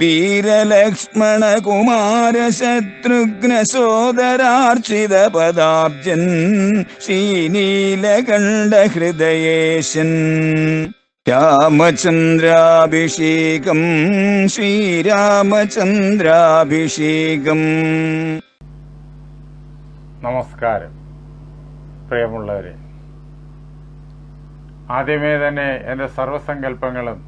വീരലക്ഷ്മണ കുമാര ശത്രുഘ്ന സോദരാർച്ചിത പദാബ്ജൻ ശ്രീനീലകണ്ഠ ഹൃദയേശൻ രാമചന്ദ്രാഭിഷേകം ശ്രീരാമചന്ദ്രാഭിഷേകം. നമസ്കാരം പ്രിയമുള്ളവരെ. ആദ്യമേ തന്നെ എന്റെ സർവസങ്കല്പങ്ങളും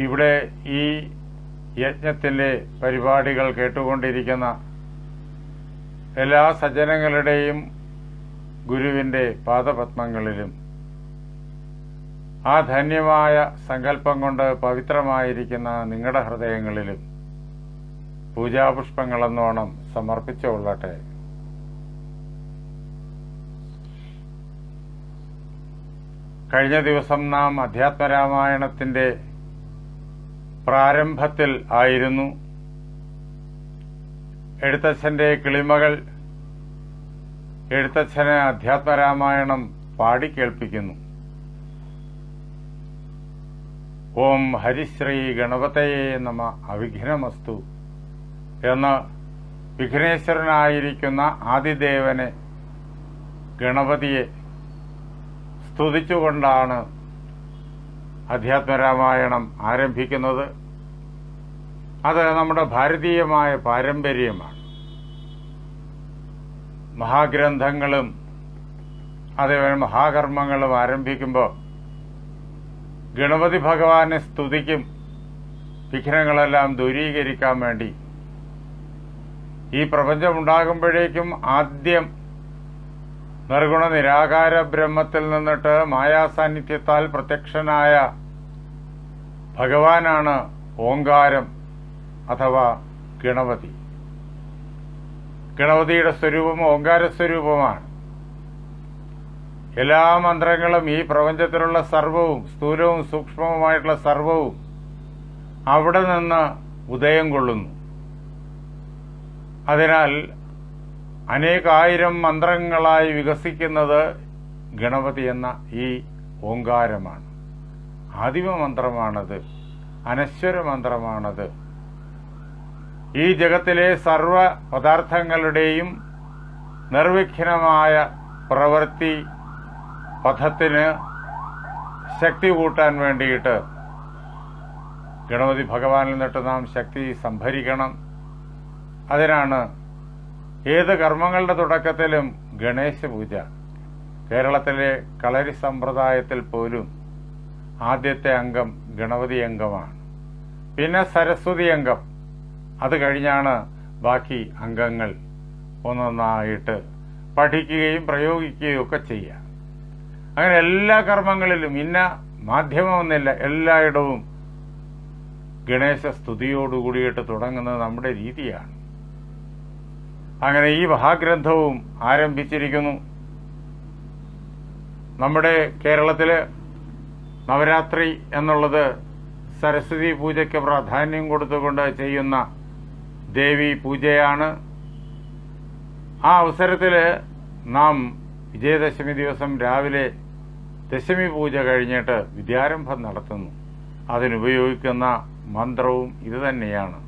ഇവിടെ ഈ യജ്ഞത്തിന്റെ പരിപാടികൾ കേട്ടുകൊണ്ടിരിക്കുന്ന എല്ലാ സജ്ജനങ്ങളുടെയും ഗുരുവിന്റെ പാദപത്മങ്ങളിലും ആ ധന്യമായ സങ്കല്പം കൊണ്ട് പവിത്രമായിരിക്കുന്ന നിങ്ങളുടെ ഹൃദയങ്ങളിലും പൂജാപുഷ്പങ്ങളെന്നോണം സമർപ്പിച്ചുകൊള്ളട്ടെ കഴിഞ്ഞ ദിവസം നാം അധ്യാത്മരാമായണത്തിന്റെ പ്രാരംഭത്തിൽ ആയിരുന്നു. എഴുത്തച്ഛന്റെ കിളിമകൾ എഴുത്തച്ഛന് അധ്യാത്മരാമായണം പാടിക്കേൾപ്പിക്കുന്നു ഓം ഹരിശ്രീ ഗണപതയെ നമ അവിഘ്നമസ്തു എന്ന് വിഘ്നേശ്വരനായിരിക്കുന്ന ആദിദേവനെ ഗണപതിയെ സ്തുതിച്ചുകൊണ്ടാണ് അധ്യാത്മരാമായണം ആരംഭിക്കുന്നത് അത് നമ്മുടെ ഭാരതീയമായ പാരമ്പര്യമാണ്. മഹാഗ്രന്ഥങ്ങളും അതേപോലെ മഹാകർമ്മങ്ങളും ആരംഭിക്കുമ്പോൾ ഗണപതി ഭഗവാനെ സ്തുതിക്കും വിഘ്നങ്ങളെല്ലാം ദൂരീകരിക്കാൻ വേണ്ടി ഈ പ്രപഞ്ചമുണ്ടാകുമ്പോഴേക്കും ആദ്യം നിർഗുണ നിരാകാര ബ്രഹ്മത്തിൽ നിന്നിട്ട് മായാസാന്നിധ്യത്താൽ പ്രത്യക്ഷനായ ഭഗവാനാണ് ഓങ്കാരം അഥവാ ഗണപതി. ഗണപതിയുടെ സ്വരൂപം ഓങ്കാര സ്വരൂപമാണ് എല്ലാ മന്ത്രങ്ങളും ഈ പ്രപഞ്ചത്തിലുള്ള സർവവും സ്ഥൂലവും സൂക്ഷ്മവുമായിട്ടുള്ള സർവവും അവിടെ നിന്ന് ഉദയം കൊള്ളുന്നു. അതിനാൽ അനേകായിരം മന്ത്രങ്ങളായി വികസിക്കുന്നത് ഗണപതി എന്ന ഈ ഓങ്കാരമാണ്. ആദിമ മന്ത്രമാണത് അനശ്വര മന്ത്രമാണത് ഈ ജഗത്തിലെ സർവ പദാർത്ഥങ്ങളുടെയും നിർവിഘ്നമായ പ്രവൃത്തി പഥത്തിന് ശക്തി കൂട്ടാൻ വേണ്ടിയിട്ട് ഗണപതി ഭഗവാനിൽ നിന്നിട്ട് നാം ശക്തി സംഭരിക്കണം. അതിനാണ് ഏത് കർമ്മങ്ങളുടെ തുടക്കത്തിലും ഗണേശ പൂജ. കേരളത്തിലെ കളരി സമ്പ്രദായത്തിൽ പോലും ആദ്യത്തെ അംഗം ഗണപതി അംഗമാണ്. പിന്നെ സരസ്വതി അംഗം. അത് കഴിഞ്ഞാണ് ബാക്കി അംഗങ്ങൾ ഒന്നൊന്നായിട്ട് പഠിക്കുകയും പ്രയോഗിക്കുകയും ഒക്കെ ചെയ്യുക. അങ്ങനെ എല്ലാ കർമ്മങ്ങളിലും ഇന്ന മാധ്യമമൊന്നുമില്ല എല്ലായിടവും ഗണേശ സ്തുതിയോടുകൂടിയിട്ട് തുടങ്ങുന്നത് നമ്മുടെ രീതിയാണ്. അങ്ങനെ ഈ മഹാഗ്രന്ഥവും ആരംഭിച്ചിരിക്കുന്നു. നമ്മുടെ കേരളത്തിൽ നവരാത്രി എന്നുള്ളത് സരസ്വതി പൂജയ്ക്ക് പ്രാധാന്യം കൊടുത്തുകൊണ്ട് ചെയ്യുന്ന ദേവി പൂജയാണ്. ആ അവസരത്തിൽ നാം വിജയദശമി ദിവസം രാവിലെ ദശമി പൂജ കഴിഞ്ഞിട്ട് വിദ്യാരംഭം നടത്തുന്നു. അതിനുപയോഗിക്കുന്ന മന്ത്രവും ഇതുതന്നെയാണ്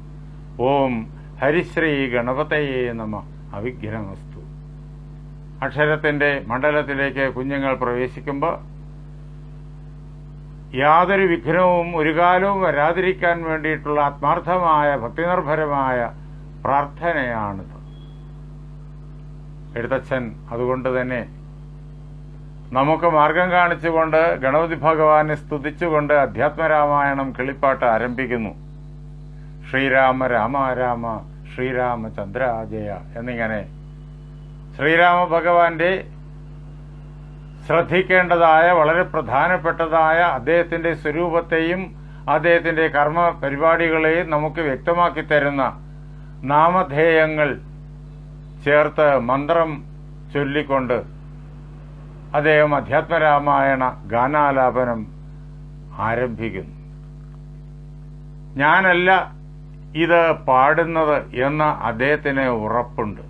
ഓം ഹരിശ്രീ ഗണപതയെ നമ. അവിഘ്നമസ്തു അക്ഷരത്തിന്റെ മണ്ഡലത്തിലേക്ക് കുഞ്ഞുങ്ങൾ പ്രവേശിക്കുമ്പോൾ യാതൊരു വിഘ്നവും ഒരു കാലവും വരാതിരിക്കാൻ വേണ്ടിയിട്ടുള്ള ആത്മാർത്ഥമായ ഭക്തിനിർഭരമായ പ്രാർത്ഥനയാണിത്. എഴുത്തച്ഛൻ അതുകൊണ്ട് തന്നെ നമുക്ക് മാർഗം കാണിച്ചുകൊണ്ട് ഗണപതി ഭഗവാനെ സ്തുതിച്ചുകൊണ്ട് അധ്യാത്മരാമായണം കിളിപ്പാട്ട് ആരംഭിക്കുന്നു. ശ്രീരാമ രാമ രാമ ശ്രീരാമചന്ദ്ര ജയ എന്നിങ്ങനെ ശ്രീരാമ ഭഗവാന്റെ ശ്രദ്ധിക്കേണ്ടതായ വളരെ പ്രധാനപ്പെട്ടതായ അദ്ദേഹത്തിന്റെ സ്വരൂപത്തെയും അദ്ദേഹത്തിന്റെ കർമ്മ പരിപാടികളെയും നമുക്ക് വ്യക്തമാക്കി തരുന്ന നാമധേയങ്ങൾ ചേർത്ത് മന്ത്രം ചൊല്ലിക്കൊണ്ട് അദ്ദേഹം അധ്യാത്മരാമായണ ഗാനാലാപനം ആരംഭിക്കുന്നു. ഞാനല്ല ഇത് പാടുന്നത് എന്ന അദ്ദേഹത്തിന് ഉറപ്പുണ്ട്.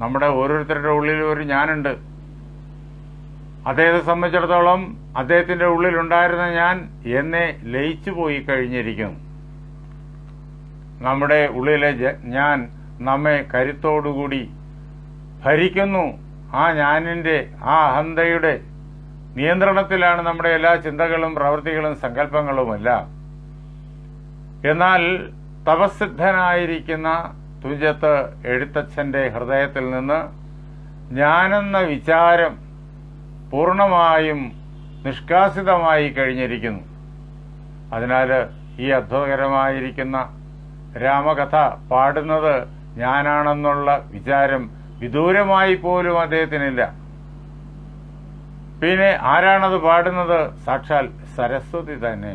നമ്മുടെ ഓരോരുത്തരുടെ ഉള്ളിൽ ഒരു ഞാനുണ്ട്. അദ്ദേഹത്തെ സംബന്ധിച്ചിടത്തോളം അദ്ദേഹത്തിന്റെ ഉള്ളിലുണ്ടായിരുന്ന ഞാൻ എന്നെ ലയിച്ചു പോയി കഴിഞ്ഞിരിക്കുന്നു നമ്മുടെ ഉള്ളിലെ ഞാൻ നമ്മെ കരുത്തോടുകൂടി ഭരിക്കുന്നു. ആ ഞാനിന്റെ ആ അഹന്തയുടെ നിയന്ത്രണത്തിലാണ് നമ്മുടെ എല്ലാ ചിന്തകളും പ്രവൃത്തികളും സങ്കല്പങ്ങളുമെല്ലാം. എന്നാൽ തപസിദ്ധനായിരിക്കുന്ന തുഞ്ചത്ത് എഴുത്തച്ഛന്റെ ഹൃദയത്തിൽ നിന്ന് ഞാനെന്ന വിചാരം പൂർണമായും നിഷ്കാസിതമായി കഴിഞ്ഞിരിക്കുന്നു. അതിനാൽ ഈ അത്ഭുതകരമായിരിക്കുന്ന രാമകഥ പാടുന്നത് ഞാനാണെന്നുള്ള വിചാരം വിദൂരമായി പോലും അദ്ദേഹത്തിനില്ല. പിന്നെ ആരാണത് പാടുന്നത്? സാക്ഷാൽ സരസ്വതി തന്നെ.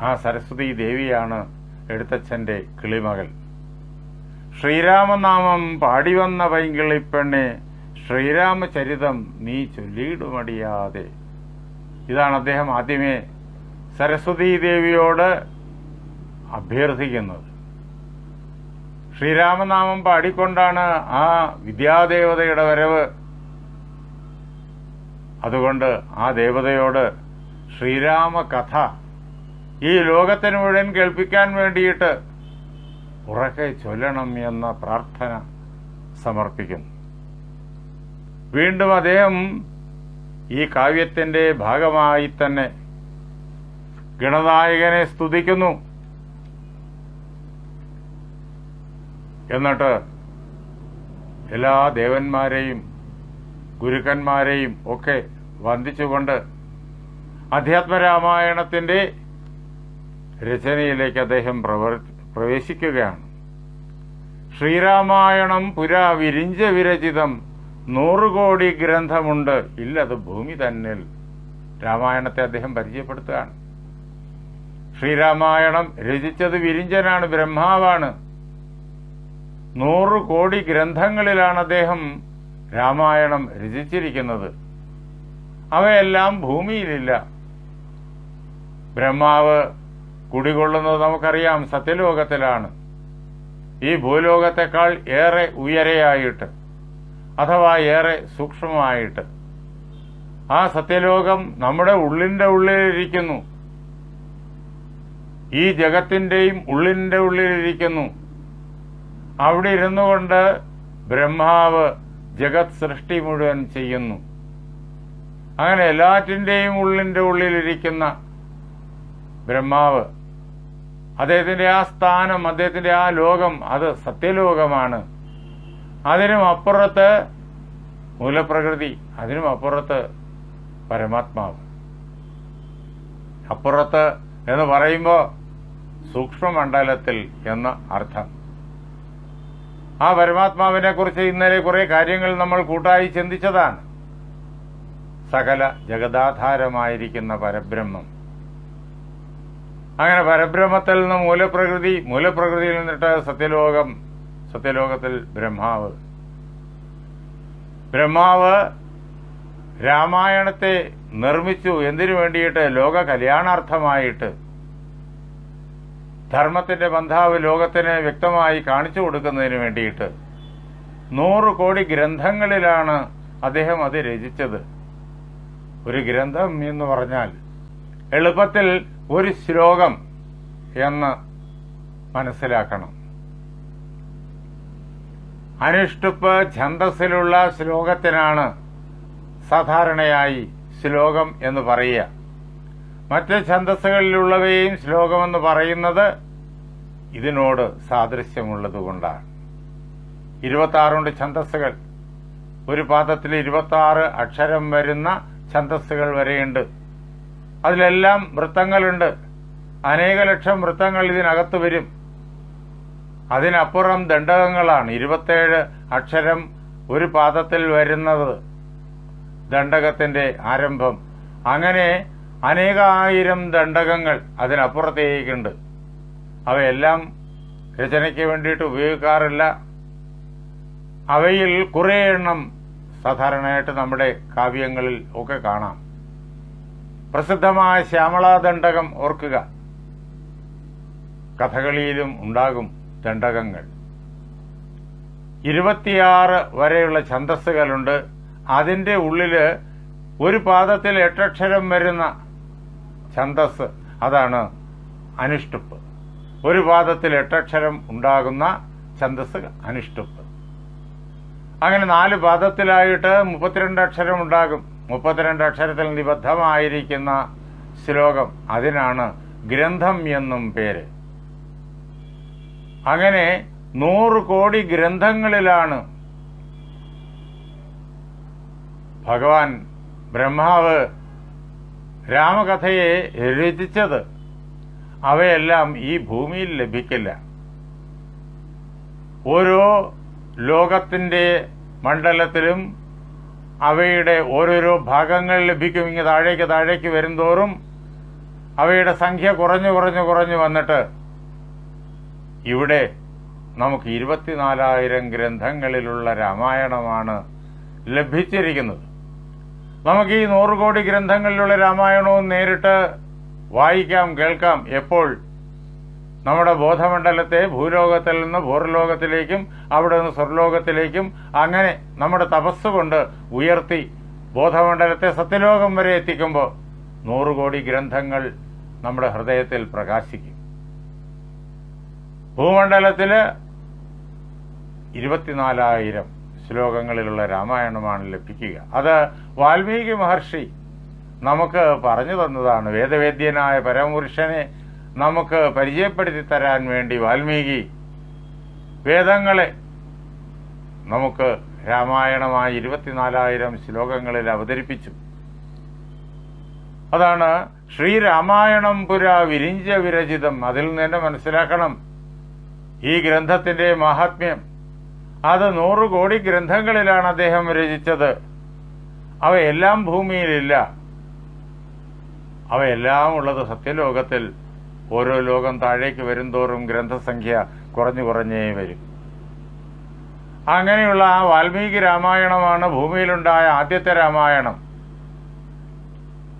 ആ സരസ്വതി ദേവിയാണ് എഴുത്തച്ഛന്റെ കിളിമകൾ. ശ്രീരാമനാമം പാടിവന്ന പൈങ്കിളിപ്പെണ്ണെ ശ്രീരാമചരിതം നീ ചൊല്ലിയിടുമടിയാതെ. ഇതാണ് അദ്ദേഹം ആദ്യമേ സരസ്വതീദേവിയോട് അഭ്യർത്ഥിക്കുന്നത്. ശ്രീരാമനാമം പാടിക്കൊണ്ടാണ് ആ വിദ്യാദേവതയുടെ വരവ്. അതുകൊണ്ട് ആ ദേവതയോട് ശ്രീരാമ കഥ ഈ ലോകത്തിന് മുഴുവൻ കേൾപ്പിക്കാൻ വേണ്ടിയിട്ട് ഉറക്കെ ചൊല്ലണം എന്ന പ്രാർത്ഥന സമർപ്പിക്കുന്നു. വീണ്ടും അദ്ദേഹം ഈ കാവ്യത്തിന്റെ ഭാഗമായി തന്നെ ഗണനായകനെ സ്തുതിക്കുന്നു. എന്നിട്ട് എല്ലാ ദേവന്മാരെയും ഗുരുക്കന്മാരെയും ഒക്കെ വന്ദിച്ചുകൊണ്ട് അധ്യാത്മരാമായണത്തിന്റെ രചനയിലേക്ക് അദ്ദേഹം പ്രവേശിക്കുകയാണ്. ശ്രീരാമായണം പുരാ വിരിഞ്ച വിരചിതം നൂറുകോടി ഗ്രന്ഥമുണ്ട്. ഇല്ല അത് ഭൂമി തന്നിൽ രാമായണത്തെ അദ്ദേഹം പരിചയപ്പെടുത്തുകയാണ്. ശ്രീരാമായണം രചിച്ചത് വിരിഞ്ചനാണ് ബ്രഹ്മാവാണ്. നൂറ് കോടി ഗ്രന്ഥങ്ങളിലാണ് അദ്ദേഹം രാമായണം രചിച്ചിരിക്കുന്നത്. അവയെല്ലാം ഭൂമിയിലില്ല. ബ്രഹ്മാവ് കുടികൊള്ളുന്നത് നമുക്കറിയാം സത്യലോകത്തിലാണ്. ഈ ഭൂലോകത്തെക്കാൾ ഏറെ ഉയരെയായിട്ട്. അഥവാ ഏറെ സൂക്ഷ്മമായിട്ട്. ആ സത്യലോകം നമ്മുടെ ഉള്ളിന്റെ ഉള്ളിലിരിക്കുന്നു. ഈ ജഗത്തിന്റെയും ഉള്ളിന്റെ ഉള്ളിലിരിക്കുന്നു. അവിടെ ഇരുന്നു കൊണ്ട് ബ്രഹ്മാവ് ജഗത് സൃഷ്ടി മുഴുവൻ ചെയ്യുന്നു. അങ്ങനെ എല്ലാറ്റിന്റെയും ഉള്ളിന്റെ ഉള്ളിലിരിക്കുന്ന ബ്രഹ്മാവ് അദ്ദേഹത്തിന്റെ ആ സ്ഥാനം അദ്ദേഹത്തിന്റെ ആ ലോകം അത് സത്യലോകമാണ്. അതിനും അപ്പുറത്ത് മൂലപ്രകൃതി അതിനും അപ്പുറത്ത് പരമാത്മാവ്. അപ്പുറത്ത് എന്ന് പറയുമ്പോൾ സൂക്ഷ്മമണ്ഡലത്തിൽ എന്ന അർത്ഥം. ആ പരമാത്മാവിനെ കുറിച്ച് ഇന്നലെ കുറെ കാര്യങ്ങൾ നമ്മൾ കൂട്ടായി ചിന്തിച്ചതാണ്. സകല ജഗദാധാരമായിരിക്കുന്ന പരബ്രഹ്മം. അങ്ങനെ പരബ്രഹ്മത്തിൽ നിന്ന് മൂലപ്രകൃതി മൂലപ്രകൃതിയിൽ നിന്നിട്ട് സത്യലോകം സത്യലോകത്തിൽ ബ്രഹ്മാവ്. ബ്രഹ്മാവ് രാമായണത്തെ നിർമ്മിച്ചു. എന്തിനു വേണ്ടിയിട്ട്? ലോക കല്യാണാർത്ഥമായിട്ട് ധർമ്മത്തിന്റെ ബന്ധാവ് ലോകത്തിന് വ്യക്തമായി കാണിച്ചു കൊടുക്കുന്നതിന് വേണ്ടിയിട്ട്. നൂറ് കോടി ഗ്രന്ഥങ്ങളിലാണ് അദ്ദേഹം അത് രചിച്ചത്. ഒരു ഗ്രന്ഥം എന്ന് പറഞ്ഞാൽ എളുപ്പത്തിൽ ഒരു ശ്ലോകം എന്ന് മനസ്സിലാക്കണം. അനുഷ്ടുപ്പ് ഛന്തസ്സിലുള്ള ശ്ലോകത്തിനാണ് സാധാരണയായി ശ്ലോകം എന്ന് പറയുക. മറ്റ് ഛന്തസ്സുകളിലുള്ളവയും ശ്ലോകമെന്ന് പറയുന്നത് ഇതിനോട് സാദൃശ്യമുള്ളതുകൊണ്ടാണ്. ഇരുപത്തി ആറുണ്ട് ഛന്തസ്സുകൾ ഒരു പാദത്തിൽ ഇരുപത്തി ആറ് അക്ഷരം വരുന്ന ഛന്തസ്സുകൾ വരെയുണ്ട്. അതിലെല്ലാം വൃത്തങ്ങളുണ്ട് അനേക ലക്ഷം വൃത്തങ്ങൾ ഇതിനകത്ത് വരും. അതിനപ്പുറം ദണ്ഡകങ്ങളാണ്. ഇരുപത്തേഴ് അക്ഷരം ഒരു പാദത്തിൽ വരുന്നത് ദണ്ഡകത്തിന്റെ ആരംഭം. അങ്ങനെ അനേകായിരം ദണ്ഡകങ്ങൾ അതിനപ്പുറത്തേക്കുണ്ട്. അവയെല്ലാം രചനയ്ക്ക് വേണ്ടിയിട്ട് ഉപയോഗിക്കാറില്ല. അവയിൽ കുറേ എണ്ണം സാധാരണയായിട്ട് നമ്മുടെ കാവ്യങ്ങളിൽ ഒക്കെ കാണാം. പ്രസിദ്ധമായ ശ്യാമളാദണ്ഡകം ഓർക്കുക. കഥകളിയിലും ഉണ്ടാകും. ദണ്ഡകങ്ങൾ ഇരുപത്തിയാറ് വരെയുള്ള ഛന്തസ്സുകളുണ്ട് അതിന്റെ ഉള്ളിൽ ഒരു പാദത്തിൽ എട്ടക്ഷരം വരുന്ന ഛന്തസ് അതാണ് അനുഷ്ടുപ്പ്. ഒരു പാദത്തിൽ എട്ടക്ഷരം ഉണ്ടാകുന്ന ഛന്തസ് അനുഷ്ടുപ്പ്. അങ്ങനെ നാല് പാദത്തിലായിട്ട് മുപ്പത്തിരണ്ട് അക്ഷരം ഉണ്ടാകും. മുപ്പത്തിരണ്ട് അക്ഷരത്തിൽ നിബദ്ധമായിരിക്കുന്ന ശ്ലോകം അതിനാണ് ഗ്രന്ഥം എന്നും പേര്. അങ്ങനെ നൂറ് കോടി ഗ്രന്ഥങ്ങളിലാണ് ഭഗവാൻ ബ്രഹ്മാവ് രാമകഥയെ രചിച്ചത്. അവയെല്ലാം ഈ ഭൂമിയിൽ ലഭിക്കില്ല. ഓരോ ലോകത്തിന്റെ മണ്ഡലത്തിലും അവയുടെ ഓരോരോ ഭാഗങ്ങൾ ലഭിക്കും. ഇങ്ങ് താഴേക്ക് താഴേക്ക് വരുംതോറും അവയുടെ സംഖ്യ കുറഞ്ഞു കുറഞ്ഞു കുറഞ്ഞു വന്നിട്ട് ഇവിടെ നമുക്ക് ഇരുപത്തിനാലായിരം ഗ്രന്ഥങ്ങളിലുള്ള രാമായണമാണ് ലഭിച്ചിരിക്കുന്നത്. നമുക്ക് ഈ നൂറ് കോടി ഗ്രന്ഥങ്ങളിലുള്ള രാമായണവും നേരിട്ട് വായിക്കാം കേൾക്കാം. എപ്പോൾ? നമ്മുടെ ബോധമണ്ഡലത്തെ ഭൂലോകത്തിൽ നിന്ന് ഭൂർലോകത്തിലേക്കും അവിടെ നിന്ന് സ്വർലോകത്തിലേക്കും അങ്ങനെ നമ്മുടെ തപസ് കൊണ്ട് ഉയർത്തി ബോധമണ്ഡലത്തെ സത്യലോകം വരെ എത്തിക്കുമ്പോൾ നൂറ് കോടി ഗ്രന്ഥങ്ങൾ നമ്മുടെ ഹൃദയത്തിൽ പ്രകാശിക്കും. ഭൂമണ്ഡലത്തിൽ ഇരുപത്തിനാലായിരം ശ്ലോകങ്ങളിലുള്ള രാമായണമാണ് ലഭിക്കുക. അത് വാൽമീകി മഹർഷി നമുക്ക് പറഞ്ഞു തന്നതാണ്. വേദവേദ്യനായ പരമപുരുഷനെ നമുക്ക് പരിചയപ്പെടുത്തി തരാൻ വേണ്ടി വാൽമീകി വേദങ്ങളെ നമുക്ക് രാമായണമായി ഇരുപത്തിനാലായിരം ശ്ലോകങ്ങളിൽ അവതരിപ്പിച്ചു. അതാണ് ശ്രീരാമായണം പുര വിരിഞ്ച വിരചിതം. അതിൽ നിന്ന് മനസ്സിലാക്കണം. ഈ ഗ്രന്ഥത്തിന്റെ മഹാത്മ്യം. അത് നൂറ് കോടി ഗ്രന്ഥങ്ങളിലാണ് അദ്ദേഹം രചിച്ചത്. അവയെല്ലാം ഭൂമിയിലില്ല. അവയെല്ലാം ഉള്ളത് സത്യലോകത്തിൽ ഓരോ ലോകം താഴേക്ക് വരുംതോറും ഗ്രന്ഥസംഖ്യ കുറഞ്ഞു കുറഞ്ഞേ വരും. അങ്ങനെയുള്ള ആ വാൽമീകി രാമായണമാണ് ഭൂമിയിലുണ്ടായ ആദ്യത്തെ രാമായണം.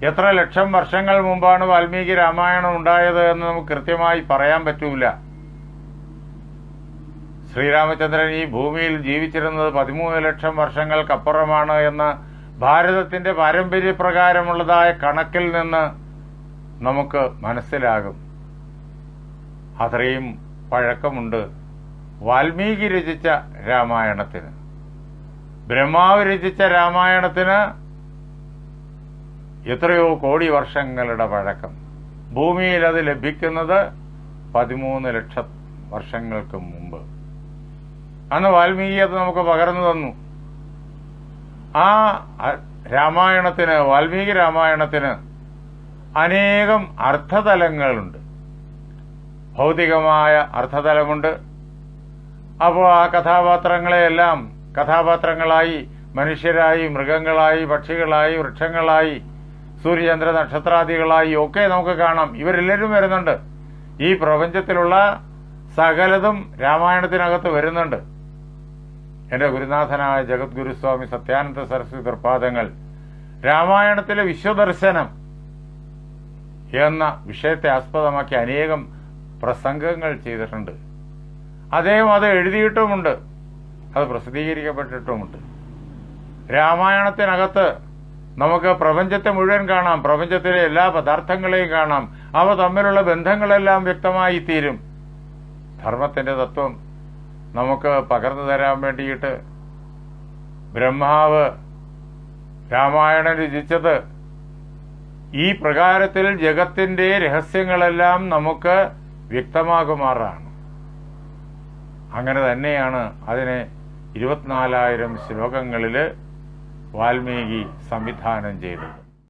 എത്ര ലക്ഷം വർഷങ്ങൾ മുമ്പാണ് വാൽമീകി രാമായണം ഉണ്ടായത് എന്ന് നമുക്ക് കൃത്യമായി പറയാൻ പറ്റൂല. ശ്രീരാമചന്ദ്രൻ ഈ ഭൂമിയിൽ ജീവിച്ചിരുന്നത് പതിമൂന്ന് ലക്ഷം വർഷങ്ങൾക്കപ്പുറമാണ് എന്ന് ഭാരതത്തിന്റെ പാരമ്പര്യപ്രകാരമുള്ളതായ കണക്കിൽ നിന്ന് നമുക്ക് മനസ്സിലാകും. അത്രയും പഴക്കമുണ്ട് വാൽമീകി രചിച്ച രാമായണത്തിന്. ബ്രഹ്മാവ് രചിച്ച രാമായണത്തിന് എത്രയോ കോടി വർഷങ്ങളുടെ പഴക്കം. ഭൂമിയിൽ അത് ലഭിക്കുന്നത് പതിമൂന്ന് ലക്ഷം വർഷങ്ങൾക്ക് മുമ്പ്. അന്ന് വാൽമീകി അത് നമുക്ക് പകർന്നു തന്നു. ആ രാമായണത്തിന് വാൽമീകി രാമായണത്തിന് അനേകം അർത്ഥതലങ്ങളുണ്ട്. ഭൗതികമായ അർത്ഥതലമുണ്ട്. അപ്പോൾ ആ കഥാപാത്രങ്ങളെയെല്ലാം കഥാപാത്രങ്ങളായി മനുഷ്യരായി മൃഗങ്ങളായി പക്ഷികളായി വൃക്ഷങ്ങളായി സൂര്യചന്ദ്ര നക്ഷത്രാദികളായി ഒക്കെ നമുക്ക് കാണാം. ഇവരെല്ലാവരും വരുന്നുണ്ട്. ഈ പ്രപഞ്ചത്തിലുള്ള സകലതും രാമായണത്തിനകത്ത് വരുന്നുണ്ട്. എന്റെ ഗുരുനാഥനായ ജഗദ്ഗുരുസ്വാമി സത്യാനന്ദ സരസ്വതി തൃപ്പാദങ്ങൾ രാമായണത്തിലെ വിശ്വദർശനം എന്ന വിഷയത്തെ ആസ്പദമാക്കി അനേകം പ്രസംഗങ്ങൾ ചെയ്തിട്ടുണ്ട്. അദ്ദേഹം അത് എഴുതിയിട്ടുമുണ്ട് അത് പ്രസിദ്ധീകരിക്കപ്പെട്ടിട്ടുമുണ്ട്. രാമായണത്തിനകത്ത് നമുക്ക് പ്രപഞ്ചത്തെ മുഴുവൻ കാണാം പ്രപഞ്ചത്തിലെ എല്ലാ പദാർത്ഥങ്ങളെയും കാണാം അവ തമ്മിലുള്ള ബന്ധങ്ങളെല്ലാം വ്യക്തമായി തീരും. ധർമ്മത്തിന്റെ തത്വം നമുക്ക് പകർന്നു തരാൻ വേണ്ടിയിട്ട് ബ്രഹ്മാവ് രാമായണം രചിച്ചത്. ഈ പ്രകാരത്തിൽ ജഗത്തിന്റെ രഹസ്യങ്ങളെല്ലാം നമുക്ക് വ്യക്തമാകുമാറാണ്. അങ്ങനെ തന്നെയാണ് അതിനെ ഇരുപത്തിനാലായിരം ശ്ലോകങ്ങളിൽ വാൽമീകി സംവിധാനം ചെയ്തത്.